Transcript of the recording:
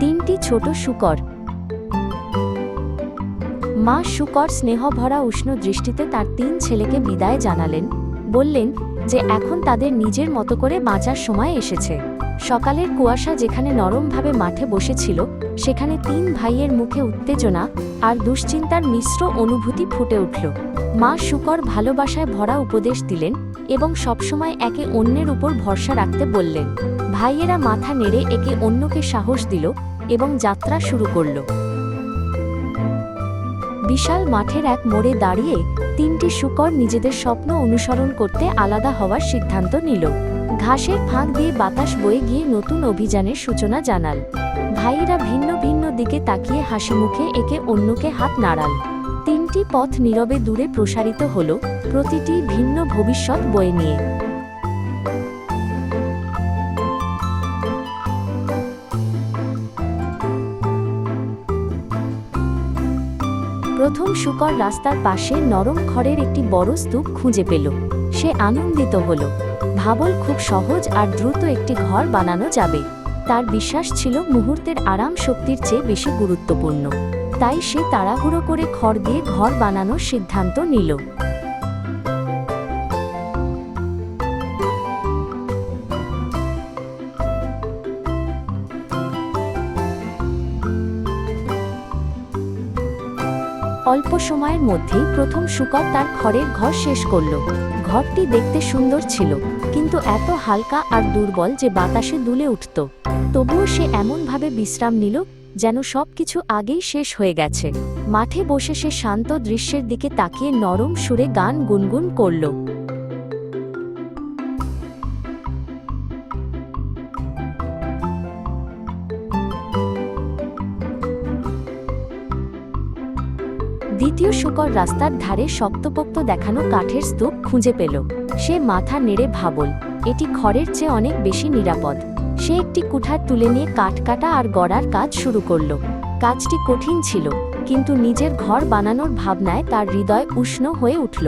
তিনটি ছোট শুকর। মা শুকর স্নেহভরা উষ্ণ দৃষ্টিতে তার তিন ছেলেকে বিদায় জানালেন। বললেন যে এখন তাদের নিজের মতো করে বাঁচার সময় এসেছে। সকালের কুয়াশা যেখানে নরমভাবে মাঠে বসেছিল সেখানে তিন ভাইয়ের মুখে উত্তেজনা আর দুশ্চিন্তার মিশ্র অনুভূতি ফুটে উঠল। মা শুকর ভালোবাসায় ভরা উপদেশ দিলেন এবং সবসময় একে অন্যের উপর ভরসা রাখতে বললেন। ভাইয়েরা মাথা নেড়ে একে অন্যকে সাহস দিল এবং যাত্রা শুরু করল। বিশাল মাঠের এক মোড়ে দাঁড়িয়ে তিনটি শুকর নিজেদের স্বপ্ন অনুসরণ করতে আলাদা হওয়ার সিদ্ধান্ত নিল। ঘাসের ফাঁক দিয়ে বাতাস বয়ে গিয়ে নতুন অভিযানের সূচনা জানাল। ভাইয়েরা ভিন্ন ভিন্ন দিকে তাকিয়ে হাসি মুখে একে অন্যকে হাত নাড়াল। তিনটি পথ নীরবে দূরে প্রসারিত হল, প্রতিটি ভিন্ন ভবিষ্যৎ বয়ে নিয়ে। প্রথম শুকর রাস্তার পাশে নরম খড়ের একটি বড় স্তূপ খুঁজে পেল। সে আনন্দিত হল। ভাবল খুব সহজ আর দ্রুত একটি ঘর বানানো যাবে। তার বিশ্বাস ছিল মুহূর্তের আরাম শক্তির চেয়ে বেশি গুরুত্বপূর্ণ। তাই সে তাড়াহুড়ো করে খড় দিয়ে ঘর বানানোর সিদ্ধান্ত নিল। অল্প সময়ের মধ্যেই প্রথম শুকর তার ঘরের ঘর শেষ করল। ঘরটি দেখতে সুন্দর ছিল, কিন্তু এত হালকা আর দুর্বল যে বাতাসে দুলে উঠত। তবুও সে এমনভাবে বিশ্রাম নিল যেন সব কিছু আগেই শেষ হয়ে গেছে। মাঠে বসে সে শান্ত দৃশ্যের দিকে তাকিয়ে নরম সুরে গান গুনগুন করল। দ্বিতীয় শুকর রাস্তার ধারে শক্তপোক্ত দেখানো কাঠের স্তূপ খুঁজে পেল। সে মাথা নেড়ে ভাবল, এটি খড়ের চেয়ে অনেক বেশি নিরাপদ। সে একটি কুঠার তুলে নিয়ে কাঠ কাটা আর গড়ার কাজ শুরু করল। কাজটি কঠিন ছিল, কিন্তু নিজের ঘর বানানোর ভাবনায় তার হৃদয় উষ্ণ হয়ে উঠল।